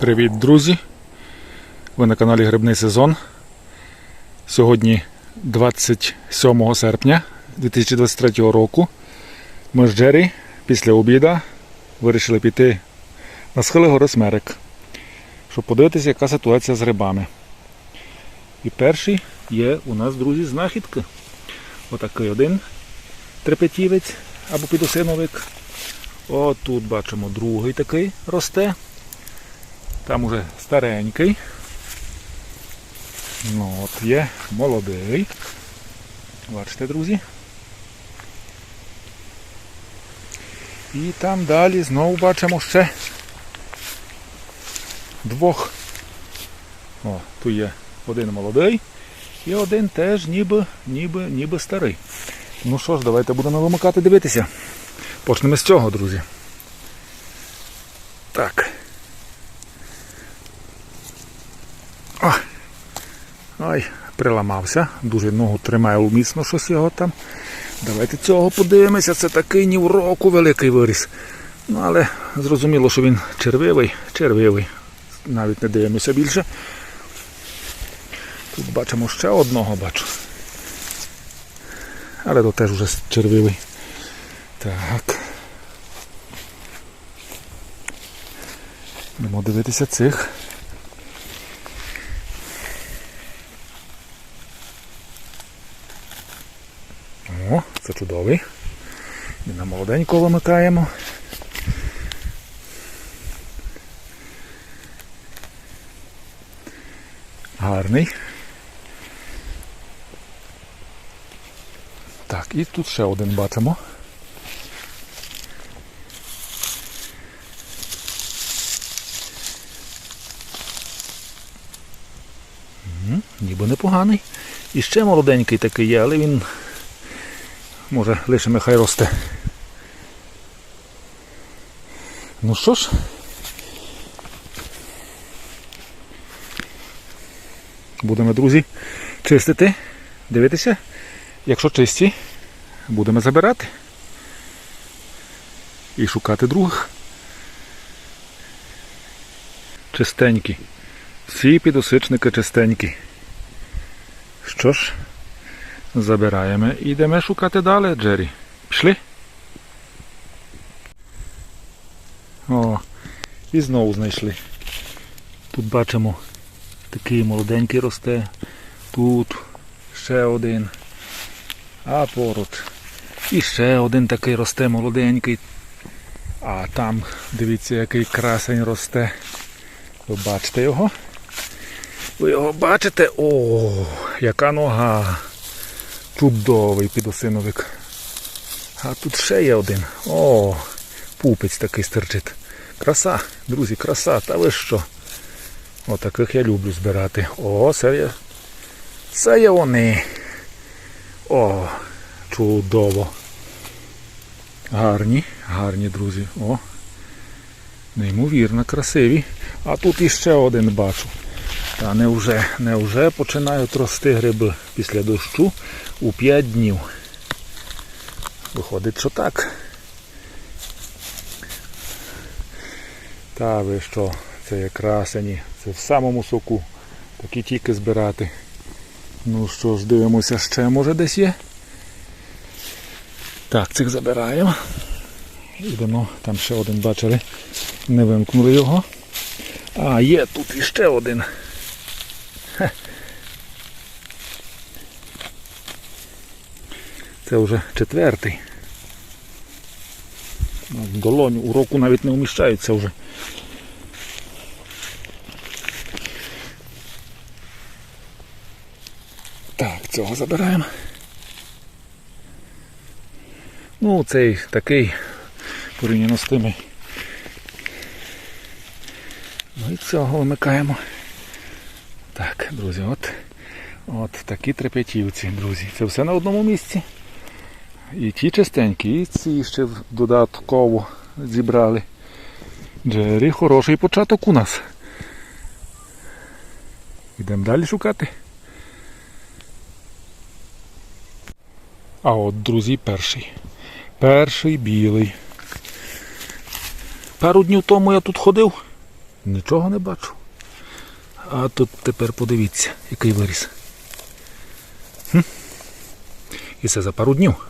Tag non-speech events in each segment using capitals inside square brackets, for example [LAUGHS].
Привіт, друзі! Ви на каналі Грибний сезон. Сьогодні 27 серпня 2023 року. Ми з Джері після обіда вирішили піти на схили гори Смерик, щоб подивитися, яка ситуація з грибами. І перший є у нас, друзі, знахідки. Отакий один трепетівець або підосиновик. О, тут бачимо другий такий росте. Там уже старенький. Ну, от є молодий. Бачите, друзі. І там далі знову бачимо ще двох. О, тут є один молодий і один теж ніби, ніби, ніби старий. Ну що ж, давайте будемо вимикати дивитися. Почнемо з цього, друзі. Так. О, ой, приламався. Дуже ногу тримає міцно щось його там. Давайте цього подивимося. Це такий ні в року великий виріс. Ну, але зрозуміло, що він червивий, червивий. Навіть не дивимося більше. Тут бачимо ще одного бачу. Але то теж уже червивий. Так. Будемо дивитися цих. О, це чудовий. І на молоденького вимикаємо. Гарний. Так, і тут ще один бачимо. Ніби непоганий. І ще молоденький такий є, але він може лише нехай росте. Ну що ж, будемо, друзі, чистити, дивитися. Якщо чисті, будемо забирати і шукати других. Чистенькі. Всі підосичники чистенькі. Що ж, забираємо і йдемо шукати далі, Джері. Пішли? О, і знову знайшли. Тут бачимо такий молоденький росте. Тут ще один. А поруч. І ще один такий росте молоденький. А там, дивіться, який красень росте. Ви бачите його? Ви його бачите? О, яка нога. Чудовий підосиновик. А тут ще є один. О, пупець такий стерчить. Краса, друзі, краса, та ви що? Отаких я люблю збирати. О, це є. Це є вони. О, чудово. Гарні, гарні, друзі. О. Неймовірно, красиві. А тут іще один бачу. Та невже, невже починають рости гриби після дощу у 5 днів. Виходить, що так. Та ви що, це є красені, це в самому соку. Такі тільки збирати. Ну що ж, дивимося ще, може десь є. Так, цих забираємо. Йдемо, там ще один бачили. Не вимкнули його. А, є тут іще один. Це вже четвертий. В долоню у року навіть не вміщаються вже. Так, цього забираємо. Ну, цей такий порівняно з тими. Ну і цього вимикаємо. Так, друзі, от, от такі трепетівці, друзі. Це все на одному місці. І ті частенькі, і ці ще додатково зібрали. Джері, хороший початок у нас. Йдемо далі шукати. А от, друзі, перший. Перший білий. Пару днів тому я тут ходив. Нічого не бачу. А тут тепер подивіться, який виріс. Хм. І це за пару днів.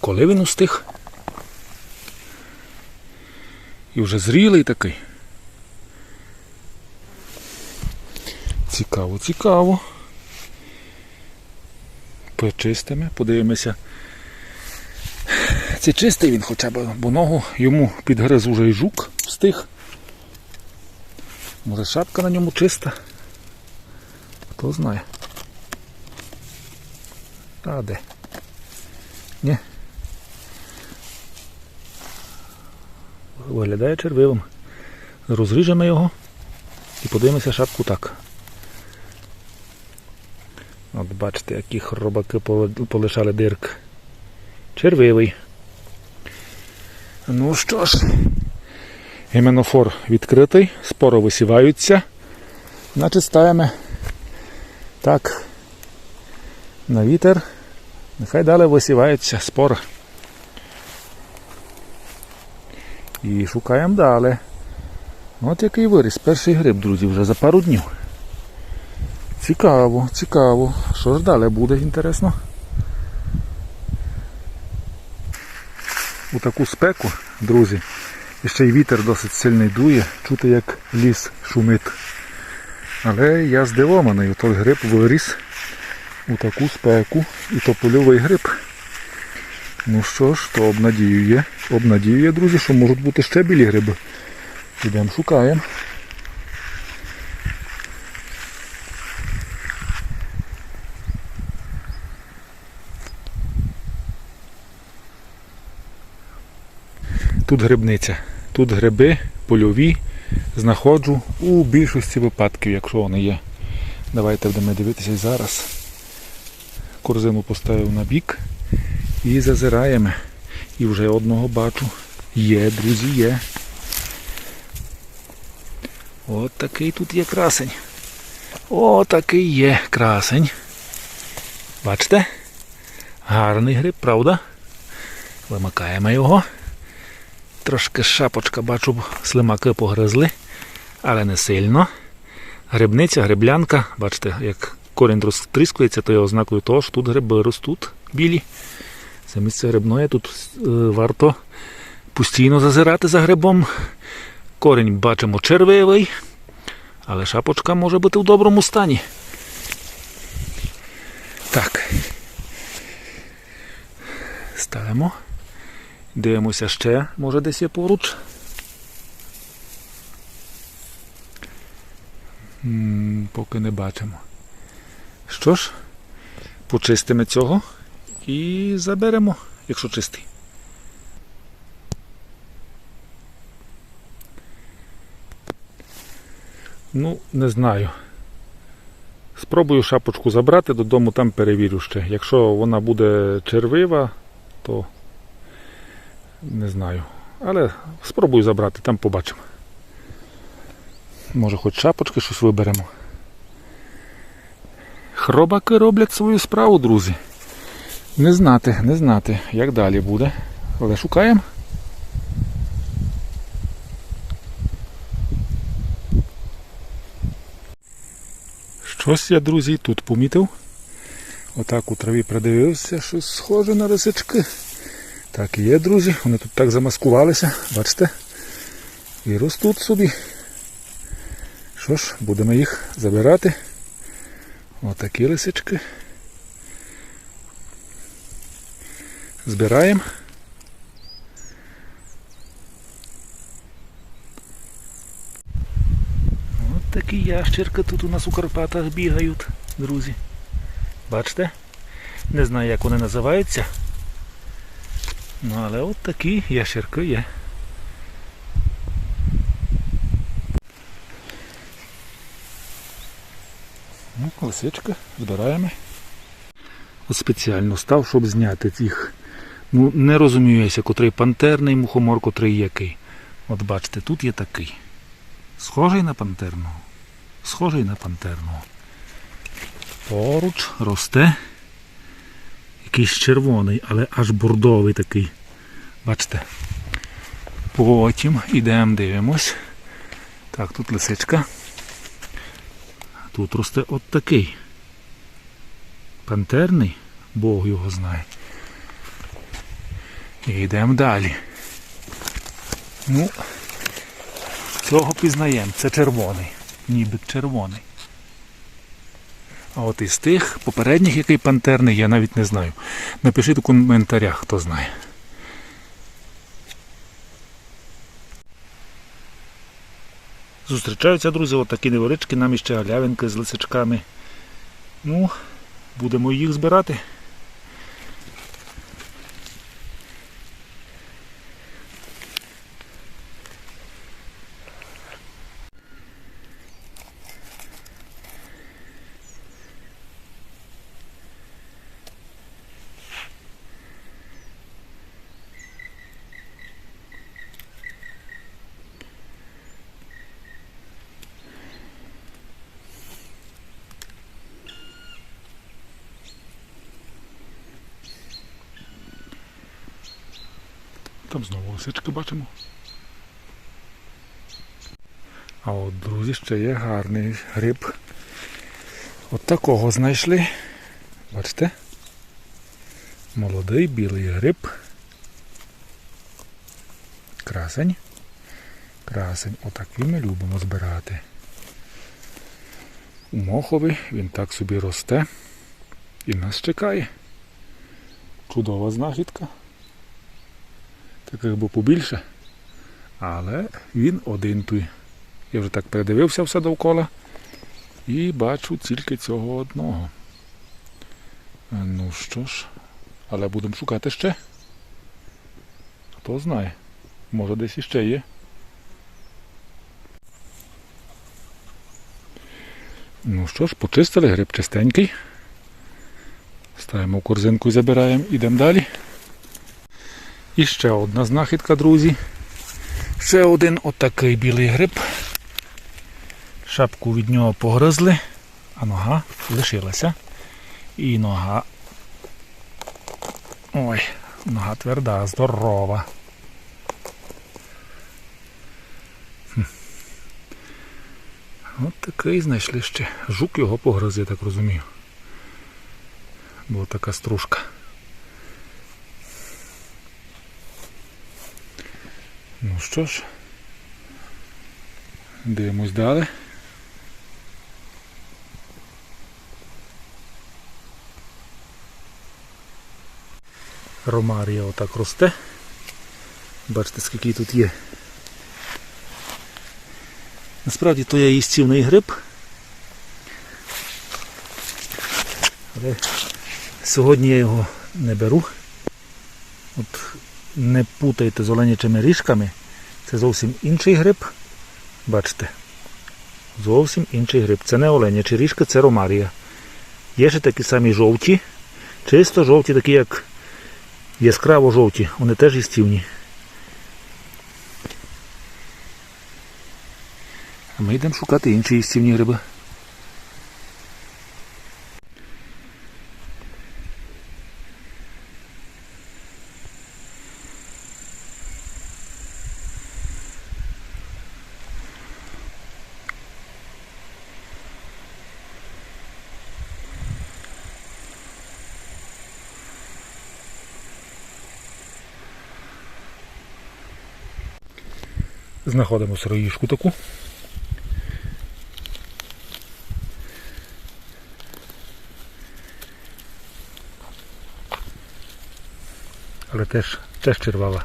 Коли він устиг? І вже зрілий такий. Цікаво, цікаво. Почистимо, подивимося. Це чистий він хоча б, бо ногу йому підгриз уже і жук встиг. Може шапка на ньому чиста. Хто знає. А де? Ні. Виглядає червивим. Розріжемо його і подивимося шапку так. От бачите, які хробаки полишали дирк. Червивий. Ну що ж, гіменофор відкритий, споро висіваються. Значить ставимо так на вітер. Нехай далі висіваються спори. І шукаємо далі. От який виріс. Перший гриб, друзі, вже за пару днів. Цікаво, цікаво. Що ж далі буде, інтересно? У таку спеку, друзі, і ще й вітер досить сильний дує, чути як ліс шумить. Але я здивований, той гриб виріс у таку спеку, і то польовий гриб. Ну що ж, то обнадіює, обнадіює, друзі, що можуть бути ще білі гриби. Ідемо шукаємо. Тут грибниця. Тут гриби польові знаходжу у більшості випадків, якщо вони є. Давайте будемо дивитися зараз. Корзину поставив на бік і зазираємо. І вже одного бачу. Є, друзі, є. От такий тут є красень. О, такий є красень. Бачите? Гарний гриб, правда? Вимикаємо його. Трошки шапочка, бачу, слимаки погризли, але не сильно. Грибниця, гриблянка, бачите, як корінь розтріскується, то є ознакою того, що тут гриби ростуть білі. Це місце грибної, тут е, варто постійно зазирати за грибом. Корінь бачимо червивий, але шапочка може бути в доброму стані. Так. Ставимо. Дивимося ще, може десь є поруч. М, Поки не бачимо. Що ж, почистимо цього і заберемо, якщо чистий. Ну, не знаю. Спробую шапочку забрати додому, там перевірю ще. Якщо вона буде червива, то не знаю. Але спробую забрати, там побачимо. Може хоч шапочки щось виберемо. Хробаки роблять свою справу, друзі. Не знати, не знати, як далі буде. Але шукаємо. Щось я, друзі, тут помітив. Отак у траві придивився, щось схоже на рисички. Так і є, друзі, вони тут так замаскувалися, бачите? І ростуть собі. Що ж, будемо їх забирати. Отакі лисички. Збираємо. От такі ящерки тут у нас у Карпатах бігають, друзі. Бачите? Не знаю, як вони називаються. Ну, але от такі ящерки є. Ну, лисичка, збираємо. От спеціально став, щоб зняти їх. Ну, не розуміюся, котрий пантерний мухомор, котрий який. От бачите, тут є такий. Схожий на пантерного. Схожий на пантерного. Поруч росте якийсь червоний, але аж бордовий такий. Бачите? Потім йдемо, дивимось. Так, тут лисичка. Тут росте от такий. Пантерний, Бог його знає. І йдемо далі. Ну, цього пізнаємо. Це червоний. Ніби червоний. А от із тих попередніх, який пантерний, я навіть не знаю. Напишіть у коментарях, хто знає. Зустрічаються, друзі, отакі невеличкі, нам іще галявинки з лисичками. Ну, будемо їх збирати. Там знову лисички бачимо. А от, друзі, ще є гарний гриб. От такого знайшли. Бачите? Молодий білий гриб. Красень. Красень. Отакий ми любимо збирати. У моховий він так собі росте і нас чекає. Чудова знахідка таких би побільше. Але він один той. Я вже так передивився все довкола і бачу тільки цього одного. Е, Ну що ж, але будемо шукати ще. Хто знає, може десь іще є. Ну що ж, почистили, гриб чистенький. Ставимо корзинку і забираємо, ідемо далі. І ще одна знахідка, друзі. Ще один отакий білий гриб. Шапку від нього погризли, а нога лишилася. І нога. Ой, нога тверда, здорова. Хм. От такий знайшли ще. Жук його погриз, я так розумію. Була така стружка. Що ж, дивимось далі. Ромарія отак росте. Бачите, скільки тут є. Насправді то є їстівний гриб. Але сьогодні я його не беру. От не путайте з оленячими ріжками. Це зовсім інший гриб. Бачите? Зовсім інший гриб. Це не оленячі ріжка, це ромарія. Є ще такі самі жовті, чисто жовті, такі як яскраво жовті. Вони теж їстівні. А ми йдемо шукати інші їстівні гриби. Знаходимо сироїшку таку. Але теж, теж червава.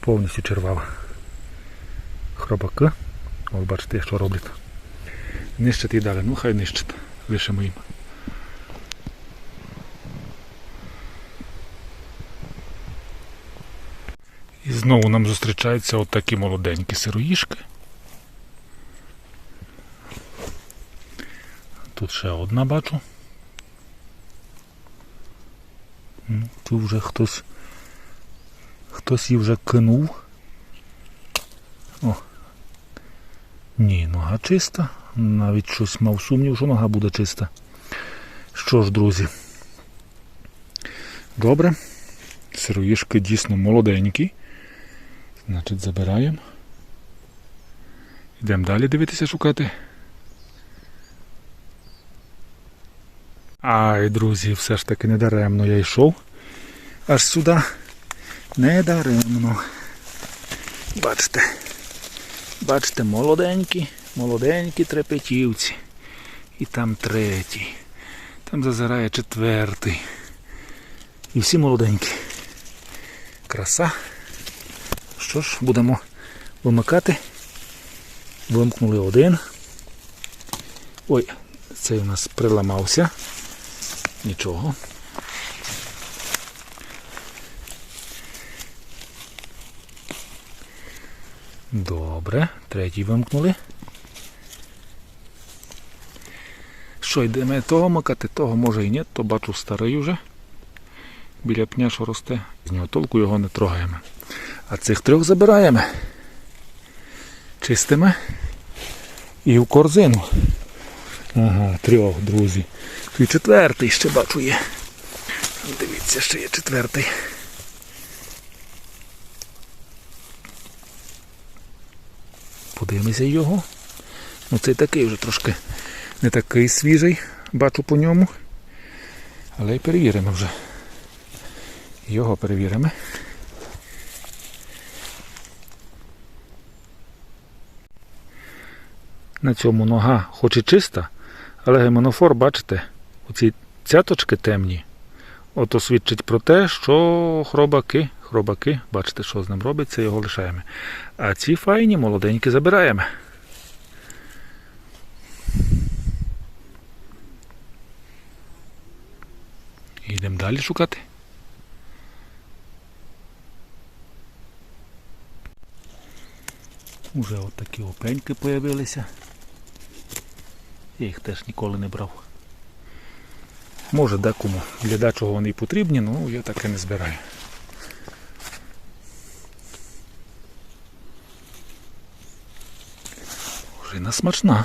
Повністю червава. Хробаки. Ось бачите, що роблять. Нищать і далі. Ну хай нищать. Лишимо їм. Знову нам зустрічаються отакі молоденькі сироїшки. Тут ще одна бачу. Ну, Тут вже хтось хтось її вже кинув. О. Ні, нога чиста. Навіть щось мав сумнів, що нога буде чиста. Що ж, друзі? Добре. Сироїшки дійсно молоденькі. Значить, забираємо. Йдемо далі дивитися, шукати. Ай, друзі, все ж таки недаремно я йшов аж сюди. Недаремно. Бачите. Бачите, молоденькі, молоденькі трепетівці. І там третій. Там зазирає четвертий. І всі молоденькі. Краса. Що ж, будемо вимикати. Вимкнули один. Ой, цей у нас приламався. Нічого. Добре, третій вимкнули. Що, йдемо того макати, того може і ні, то бачу старий уже. Біля пня, що росте. З нього толку його не трогаємо. А цих трьох забираємо. Чистимо. І в корзину. Ага, трьох, друзі. І четвертий ще бачу є. Дивіться, ще є четвертий. Подивимося його. Ну цей такий вже трошки не такий свіжий, бачу по ньому. Але й перевіримо вже. Його перевіримо. На цьому нога хоч і чиста, але гемонофор, бачите, оці цяточки темні. Ото свідчить про те, що хробаки, хробаки, бачите, що з ним робиться, його лишаємо. А ці файні молоденькі забираємо. І Йдемо далі шукати. Уже от такі опеньки появилися. Я їх теж ніколи не брав. Може декому для дечого вони і потрібні, ну я таке не збираю. Ожина смачна.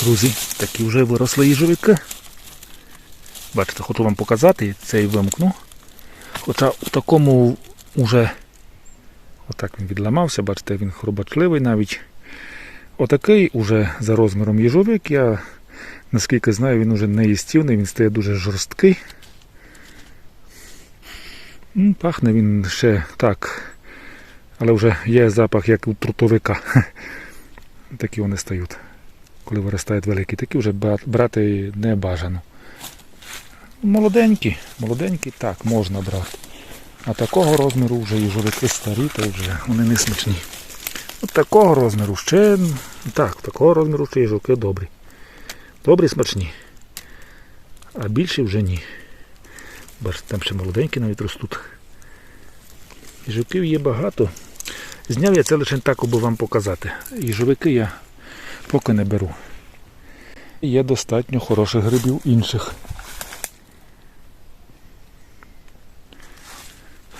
Друзі, такі вже виросли їжовики. Бачите, хочу вам показати, цей вимкну. Хоча у такому вже отак він відламався, бачите, він хробачливий навіть. Отакий уже за розміром їжовик. Я наскільки знаю, він уже не їстівний, він стає дуже жорсткий. Пахне він ще так. Але вже є запах, як у трутовика. [LAUGHS] Такі вони стають. Коли виростають великі, такі вже брати не бажано. Молоденькі, молоденькі, так, можна брати. А такого розміру вже їжовики старі, то вже вони не смачні. От такого розміру ще. Так, такого розміру ще їжовики добрі. Добрі смачні. А більші вже ні. Бачите, там ще молоденькі навіть ростуть. Їжовиків є багато. Зняв я це лише так, аби вам показати. Їжовики я поки не беру. Є достатньо хороших грибів інших.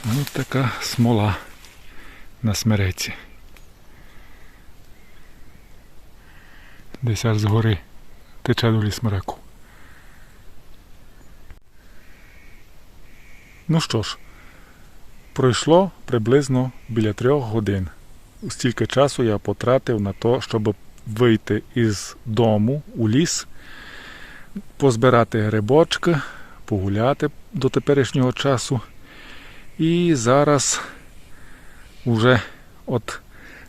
Ну, така смола на смереці. Десь аж згори тече до лісмереку. Ну що ж, пройшло приблизно біля трьох годин. Стільки часу я потратив на те, щоб вийти із дому у ліс, позбирати грибочки, погуляти до теперішнього часу. І зараз вже от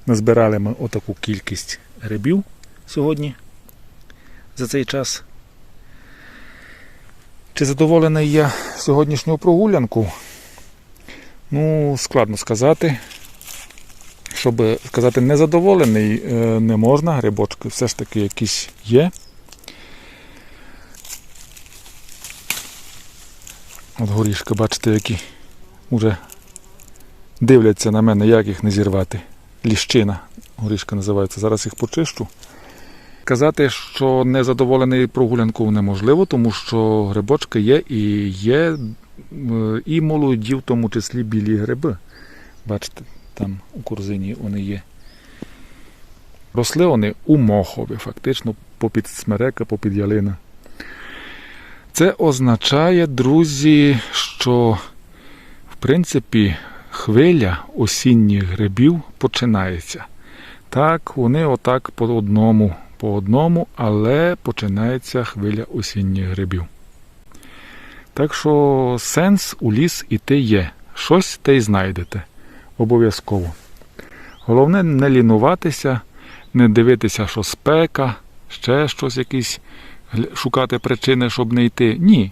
назбирали ми отаку кількість грибів сьогодні за цей час. Чи задоволений я сьогоднішню прогулянку? Ну, складно сказати. Щоб сказати незадоволений, е, не можна, грибочки все ж таки якісь є. От горішки, бачите, які вже дивляться на мене, як їх не зірвати. Ліщина, горішка називається. Зараз їх почищу. Казати, що незадоволений прогулянкою неможливо, тому що грибочки є і є е, і молоді, в тому числі білі гриби. Бачите, там у корзині вони є. Росли вони у мохові, фактично попід смерека, попід ялина. Це означає, друзі, що принципі хвиля осінніх грибів починається. Так, вони отак по одному, по одному, але починається хвиля осінніх грибів. Так що сенс у ліс іти є. Щось те й знайдете. Обов'язково. Головне не лінуватися, не дивитися, що спека, ще щось якісь, шукати причини, щоб не йти. Ні.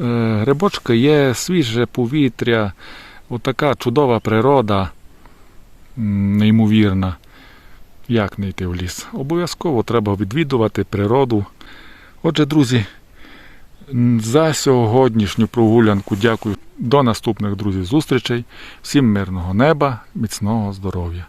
Е, Грибочки є, свіже повітря, отака чудова природа, неймовірна. Як не йти в ліс? Обов'язково треба відвідувати природу. Отже, друзі, за сьогоднішню прогулянку дякую. До наступних друзів зустрічей. Всім мирного неба, міцного здоров'я.